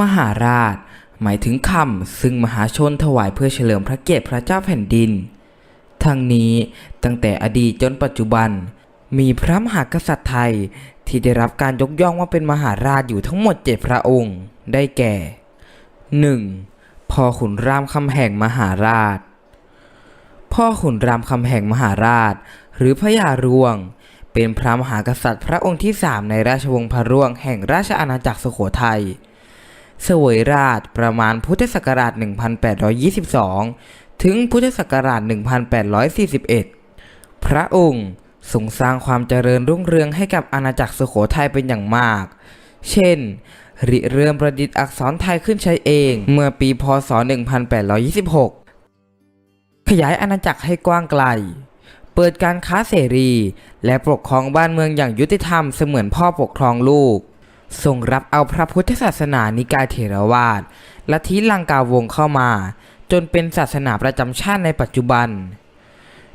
มหาราช หมายถึงคำซึ่งมหาชนถวายเพื่อเฉลิมพระเกียรติพระเจ้าแผ่นดิน ทั้งนี้ตั้งแต่อดีตจนปัจจุบัน มีพระมหากษัตริย์ไทยที่ได้รับการยกย่องว่าเป็นมหาราชอยู่ทั้งหมดเจ็ดพระองค์ ได้แก่ 1. พ่อขุนรามคำแห่งมหาราช พ่อขุนรามคำแห่งมหาราช หรือพระยารวง เป็นพระมหากษัตริย์พระองค์ที่สามในราชวงศ์พระร่วงแห่งราชอาณาจักรสุโขทัย เสวยราชประมาณพุทธศักราช 1822 ถึงพุทธศักราช 1841 พระองค์ทรงสร้างความเจริญรุ่งเรืองให้กับอาณาจักรสุโขทัยเป็นอย่างมาก เช่น ริเริ่มประดิษฐ์อักษรไทยขึ้นใช้เองเมื่อปีพศ 1826 ขยายอาณาจักรให้กว้างไกล เปิดการค้าเสรี และปกครองบ้านเมืองอย่างยุติธรรมเสมือนพ่อปกครองลูก ทรงรับเอาพระพุทธศาสนานิกายเถรวาทลัทธิลังกาวงเข้ามา จนเป็นศาสนาประจำชาติในปัจจุบัน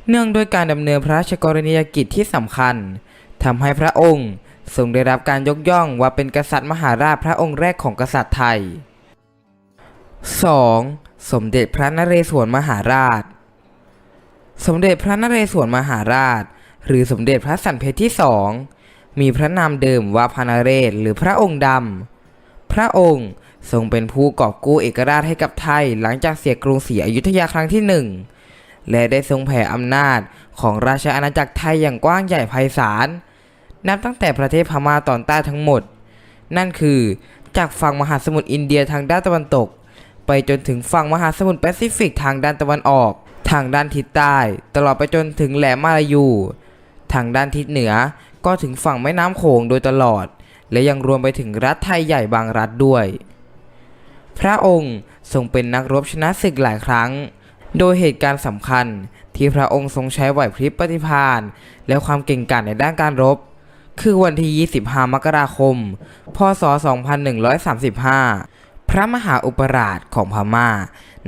เนื่องด้วยการดำเนินพระราชกรณียกิจที่สำคัญทำให้พระองค์ทรงได้รับการยกย่องว่าเป็นกษัตริย์มหาราชพระองค์แรกของกษัตริย์ไทย 2. สมเด็จพระนเรศวรมหาราช สมเด็จพระนเรศวรมหาราช หรือสมเด็จพระสันเพชรที่สอง มีพระนามเดิมว่าพระนเรศหรือพระองค์ดำ พระองค์ทรงเป็นผู้กอบกู้เอกราชให้กับไทยหลังจากเสียกรุงศรีอยุธยาครั้งที่หนึ่งและได้ทรงแผ่อำนาจของราชอาณาจักรไทยอย่างกว้างใหญ่ไพศาล นับตั้งแต่ประเทศพม่าตอนใต้ทั้งหมด นั่นคือจากฝั่งมหาสมุทรอินเดียทางด้านตะวันตก ไปจนถึงฝั่งมหาสมุทรแปซิฟิกทางด้านตะวันออก ทางด้านทิศใต้ ตลอดไปจนถึงแหลมมาลายู ทางด้านทิศเหนือ ก็ถึงฝั่งแม่น้ำโขงโดยตลอด และยังรวมไปถึงรัฐไทยใหญ่บางรัฐด้วย พระองค์ทรงเป็นนักรบชนะศึกหลายครั้ง โดยเหตุการณ์สำคัญที่พระองค์ทรงใช้ไหวพริบปฏิภาณและความเก่งกาจในด้านการรบ คือวันที่ 25 มกราคม พศ 2135 พระมหาอุปราชของพม่า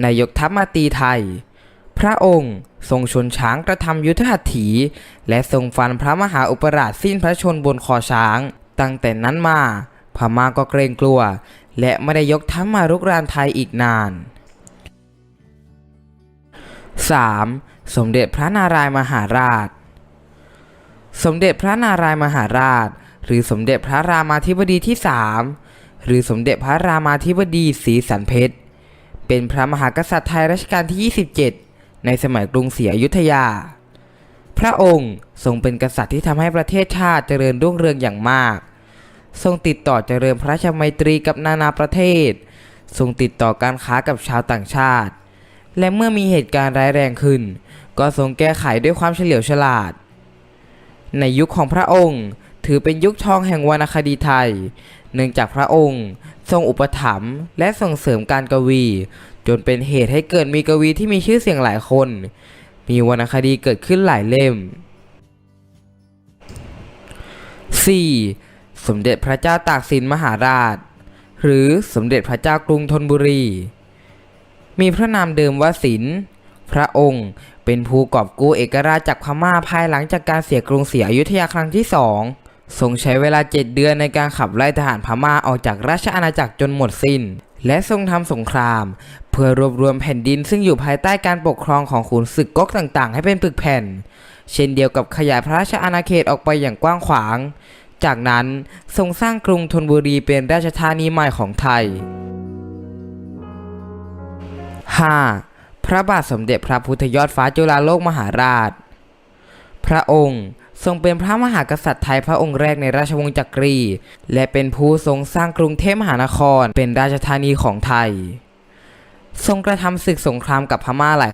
นายกทัพมาตีไทย พระองค์ทรงชนช้างกระทำยุทธหัตถี และทรงฟันพระมหาอุปราชสิ้นพระชนบนคอช้าง ตั้งแต่นั้นมาพม่าก็เกรงกลัว และไม่ได้ยกทัพมารุกรานไทยอีกนาน 3. สมเด็จพระนารายมหาราช สมเด็จพระนารายมหาราช หรือสมเด็จพระรามาธิบดีที่3หรือสมเด็จพระรามาธิบดีศรีสันเพชรเป็นพระมหากษัตริย์ไทยรัชกาลที่ 27 ในสมัยกรุงศรีอยุธยา พระองค์ทรงเป็นกษัตริย์ที่ทำให้ประเทศชาติเจริญรุ่งเรืองอย่างมาก ทรงติดต่อเจริญพระราชมัยตรีกับนานาประเทศ ทรงติดต่อการค้ากับชาวต่างชาติ และเมื่อมีเหตุการณ์ร้ายแรงขึ้น ก็ทรงแก้ไขด้วยความเฉลียวฉลาด ในยุคของพระองค์ถือเป็นยุคทองแห่งวรรณคดีไทย เนื่องจากพระองค์ทรงอุปถัมภ์และส่งเสริมการกวี จนเป็นเหตุให้เกิดมีกวีที่มีชื่อเสียงหลายคน มีวรรณคดีเกิดขึ้นหลายเล่ม 4. สมเด็จพระเจ้าตากสินมหาราช หรือสมเด็จพระเจ้ากรุงธนบุรี มีพระนามเดิมว่าสินพระองค์เป็นผู้กอบกู้เอกราชจากพม่าภายหลังจากการเสียกรุงศรีอยุธยาครั้งที่สองทรงใช้เวลาเจ็ดเดือนในการขับไล่ทหารพม่าออกจากราชอาณาจักรจนหมดสิ้น และทรงทำสงคราม เพื่อรวบรวมแผ่นดินซึ่งอยู่ภายใต้การปกครองของขุนศึกก๊กต่างๆ ให้เป็นปึกแผ่น เช่นเดียวกับขยายพระราชอาณาเขตออกไปอย่างกว้างขวาง จากนั้นทรงสร้างกรุงธนบุรีเป็นราชธานีใหม่ของไทย 5. พระบาทสมเด็จพระพุทธยอดฟ้าจุฬาโลกมหาราช พระองค์ ทรงเป็นพระมหากษัตริย์ไทยพระองค์แรกในราชวงศ์จักรี และเป็นผู้ทรงสร้างกรุงเทพมหานครเป็นราชธานีของไทย ทรงกระทำศึกสงครามกับพม่าหลาย